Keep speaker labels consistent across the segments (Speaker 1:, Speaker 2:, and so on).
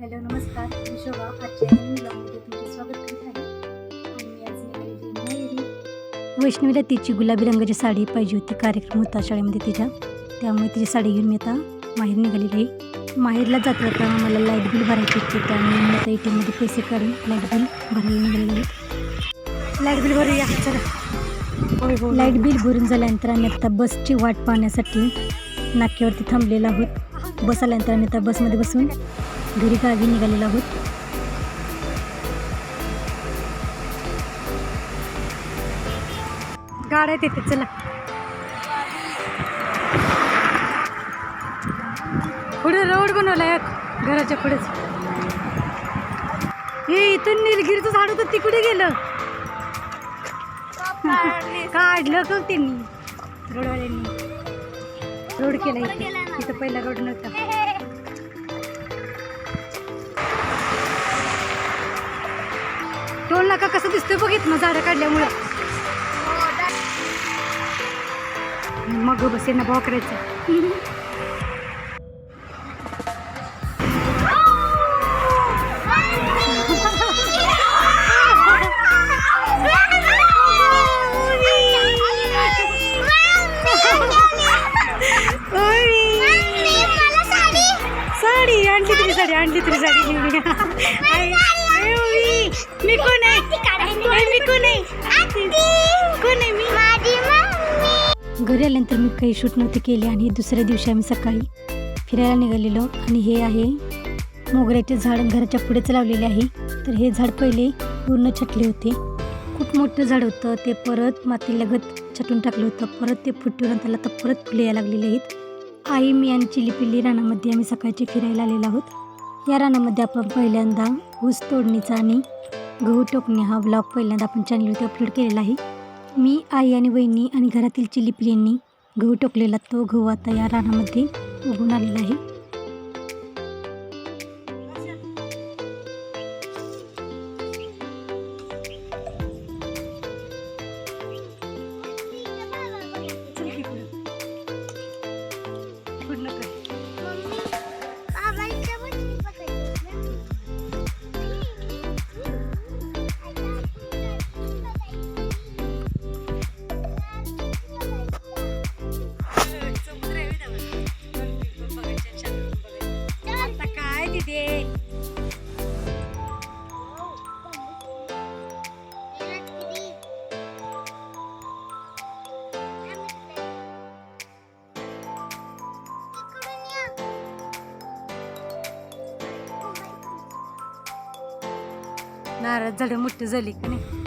Speaker 1: Hello नमस्कार. मी शोभा. आजच्या ब्लॉगमध्ये तुमचे स्वागत करीत आहे. आणि आज निघालेली माहेरी. वैष्णवीला तिची गुलाबी रंगाची साडी पाहिजे होती. कार्यक्रम होता शाळेमध्ये तिच्या. त्यामुळे तिची साडी घेऊन मी आता माहेर निघालेली आहे. माहेरला जात जाता मला लाइट बिल भरायची होती. त्यामुळे मी आता ए टी एममध्ये पैसे काढून लाइट बिल भरायला निघालेली आहे. लाइट बिल भरूया. चला. लाइट बिल भरून झाल्यानंतर आम्ही आता बसची वाट पाहण्यासाठी नाक्यावरती थांबलेला आहोत. बस आल्यानंतर आम्ही आता बसमध्ये बसून घरी गावी निघालेलो आहोत. गाड्या येते चला. पुढे रोड बनवला एक घराच्या पुढेच. हे इथून निलगिरीचं झाड होतं तिकडे गेलं. काढलं. का त्यांनी? रोडवाल्यांनी रोड केला इथे. इथं पहिला रोड नव्हता. टोल नाका कसं दिसतोय बघित ना झाडं काढल्यामुळं. मग बसे ना भाव करायचं. कोण? कोण आहे मी घरी आल्यानंतर मी काही शूट नव्हते केले आणि दुसऱ्या दिवशी आम्ही सकाळी फिरायला निघालेलो. आणि हे आहे मोगऱ्याचे झाड. घराच्या पुढेच लावलेले आहे. तर हे झाड पहिले पूर्ण छटले होते. खूप मोठं झाड होतं. ते परत माती लगत छटून टाकलं होतं. परत ते फुटून त्याला तर परत फुले यायला लागलेले आहेत. आई मी आणि चिलीपिल्ली रानामध्ये आम्ही सकाळचे फिरायला आलेलो आहोत. या रानामध्ये आपण पहिल्यांदा ऊस तोडणीचा आणि गहू टोकणे हा ब्लॉग पहिल्यांदा आपण चॅनलवरती अपलोड केलेला आहे. मी आई आणि वहिनी आणि घरातील चिलीपिलींनी गहू टोकलेला तो गहू आता या रानामध्ये उगून आलेला आहे. नारळ झाडं मोठी झाली का नाही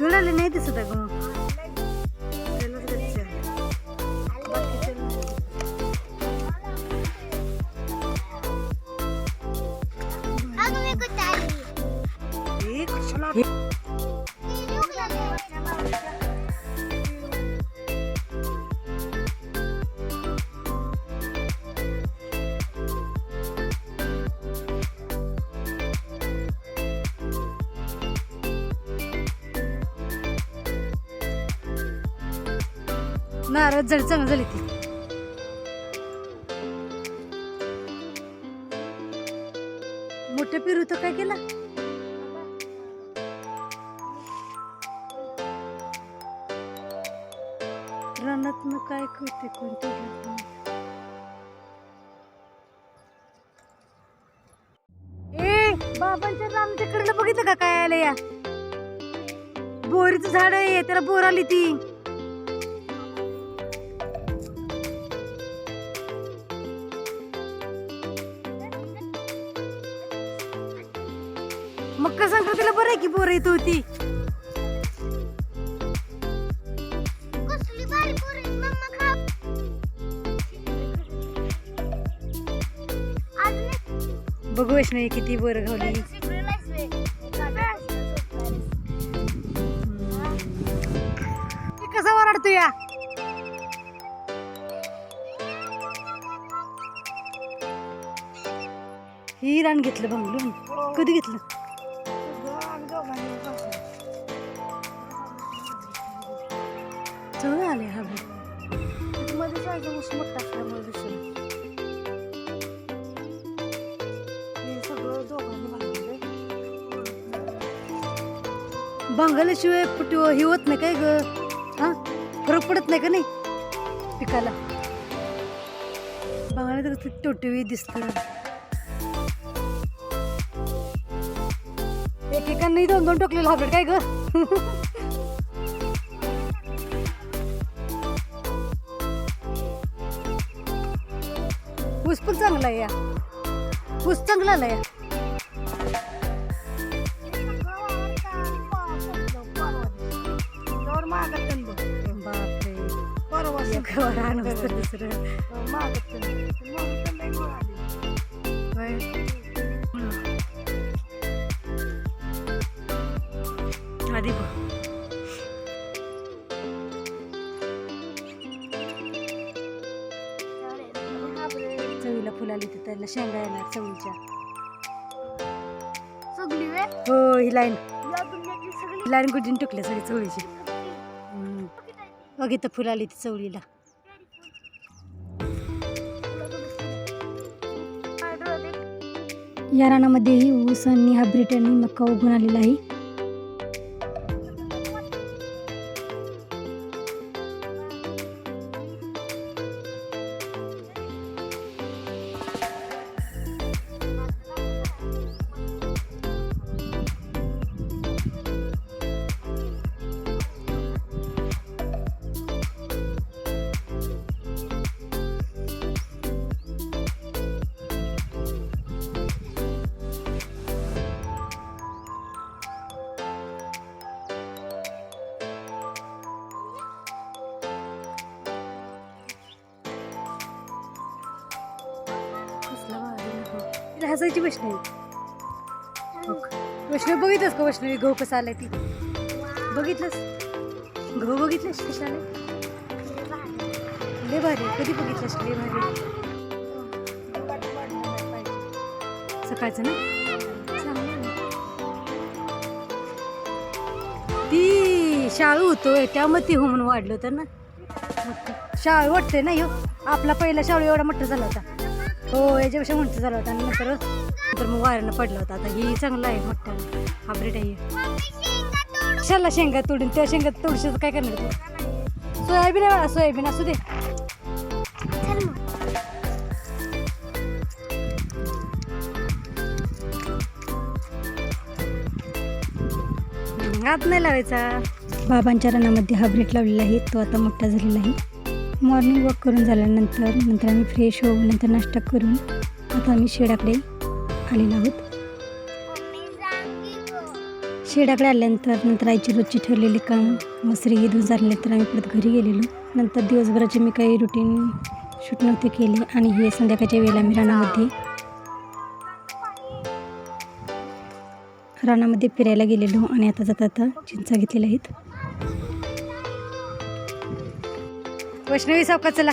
Speaker 1: गडाला नाही दिसत आहे नारळ जड चांगलं झाली ती. मोठ्या पिरू तर काय केला? रानात मग काय करते कोणते ए बाबांच्या राम कडेला बघितलं का काय आलं या? बोरीचं झाड आहे त्याला बोर आली ती. लागलं बरं की पोर येत होती? बघ वैष्णवी किती बरं घावली कसा वराडतो या?
Speaker 2: ही रान घेतलं बंगलून. कधी घेतलं? भाई मध्ये जायचं ऊस मोठा असल्यामुळे दिसून हे सगळं दोघांनी बांधलंय बांगल्याशिवाय कुठे हे होत नाही काय ग? हा? फरक पडत नाही का नाही? पिकाला. बांगला तर कसं टोटवी दिसत एकेकांनी दोन दोन टोकलेलं हाबरेट काय ग? ऊस पण चांगला आहे या. ऊस चांगला आला या. दुसरं. आधी आली तर त्याला शेंगा येणार चवीच्या. हो ही लाईन. ही लाईन गुडून टुकल्या सगळी चवळीची. बघ इथं फुल आली ती चवळीला.
Speaker 1: या रानामध्येही ऊस आणि हायब्रिड आणि मका उगून आलेला आहे.
Speaker 2: आहे. हसायची वैष्णवी. वैष्णवी बघितलंस का वैष्णवी? गहू कसा आलाय ती? बघितलंस? गहू बघितलंस कशा आलाय लय भारी कधी बघितलंस लय भारी सकाळचं ना? ती शाळू होतोय त्यामुळे ती हो म्हणून वाढलं होतं ना. शाळू वाटते ना यो आपला पहिला शाळू एवढा मोठा झाला होता. हो याच्यापेक्षा मोठा झाला होता आणि नंतर नंतर मग वाऱ्यानं पडला होता. आता ही चांगला आहे मोठा. हायब्रिड आहे. कशाला शेंगा तोडून त्या शेंगा तोडशीचं काय करणार तू? सोयाबीन आहे सोयाबीन असू दे. हात नाही लावायचा.
Speaker 1: बाबांच्या रानामध्ये हायब्रिड लावलेला आहे. तो आता मोठा झालेला आहे. मॉर्निंग वॉक करून झाल्यानंतर नंतर आम्ही फ्रेश होऊन नंतर नाश्ता करून आता आम्ही शेडाकडे आलेलो आहोत. शेडाकडे आल्यानंतर नंतर आईची रोजची ठरलेली काम मसरी धुवून झाल्यानंतर आम्ही परत घरी गेलेलो. नंतर दिवसभराचे मी काही रुटीन शूट नव्हते केले आणि हे संध्याकाळच्या वेळेला आम्ही रानामध्ये रानामध्ये फिरायला गेलेलो आणि आता जाता आता चिंचा घेतलेल्या आहेत.
Speaker 2: वैष्णवी सावका चला.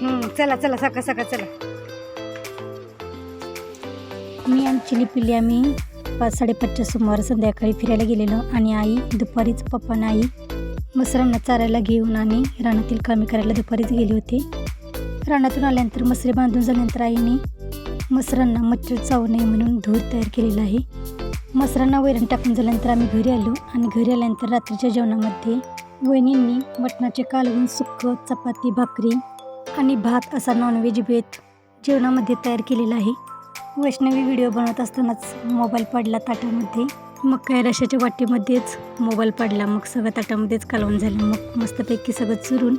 Speaker 2: हम्म, चला चला सका सका चला.
Speaker 1: मी आणि चिली पिल्ली आम्ही पाच साडेपाचच्या सुमार संध्याकाळी फिरायला गेलेलो आणि आई दुपारीच पप्पानं आई मसरांना चारायला घेऊन आणि रानातील कामे करायला दुपारीच गेले होते. रानातून आल्यानंतर मसरे बांधून झाल्यानंतर आईने मसरांना मच्छर चावू नये म्हणून धूर तयार केलेला आहे. मसरांना वैरण टाकून झाल्यानंतर आम्ही घरी आलो आणि घरी आल्यानंतर रात्रीच्या जेवणामध्ये वहिनींनी मटणाचे कालवून सुक्क चपाती भाकरी आणि भात असा नॉनव्हेज बेत जेवणामध्ये तयार केलेला आहे. वैष्णवी व्हिडिओ बनवत असतानाच मोबाईल पडला ताटामध्ये. मग काय रशाच्या वाटीमध्येच मोबाईल पडला. मग सगळं ताटामध्येच कालवून झालं. मग मस्तपैकी सगळं चुरून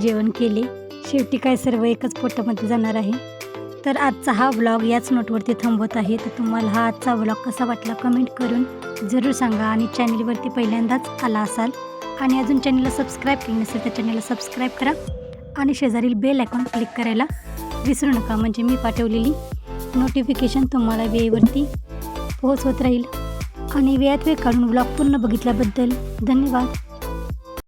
Speaker 1: जेवण केले. शेवटी काय सर्व एकच पोटामध्ये जाणार आहे. तर आजचा हा व्लॉग याच नोटवरती थांबवत आहे. तर तुम्हाला हा आजचा व्लॉग कसा वाटला कमेंट करून जरूर सांगा आणि चॅनलवरती पहिल्यांदाच आला असाल आणि अजून चॅनलला सबस्क्राईब केली नसेल तर चॅनलला सबस्क्राईब करा आणि शेजारील बेल आयकॉन क्लिक करायला विसरू नका. म्हणजे मी पाठवलेली नोटिफिकेशन तुम्हाला वेळेवरती पोहोचवत राहील. आणि वेळात वेळ काढून व्लॉग पूर्ण बघितल्याबद्दल धन्यवाद.